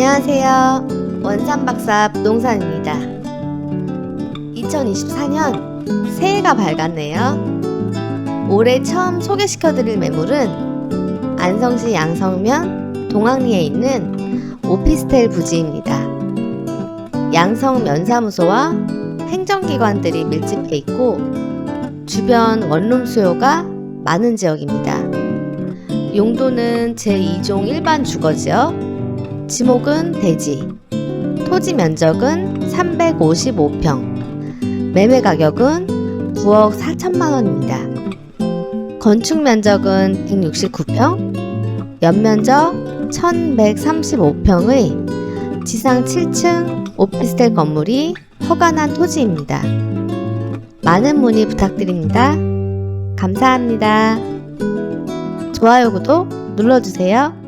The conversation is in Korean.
안녕하세요. 원산박사 부동산입니다. 2024년 새해가 밝았네요. 올해 처음 소개시켜드릴 매물은 안성시 양성면 동학리에 있는 오피스텔 부지입니다. 양성 면사무소와 행정기관들이 밀집해 있고 주변 원룸 수요가 많은 지역입니다. 용도는 제2종 일반 주거지역, 지목은 대지, 토지 면적은 355평, 매매 가격은 9억 4천만 원입니다. 건축 면적은 169평, 연면적 1135평의 지상 7층 오피스텔 건물이 허가난 토지입니다. 많은 문의 부탁드립니다. 감사합니다. 좋아요, 구독 눌러주세요.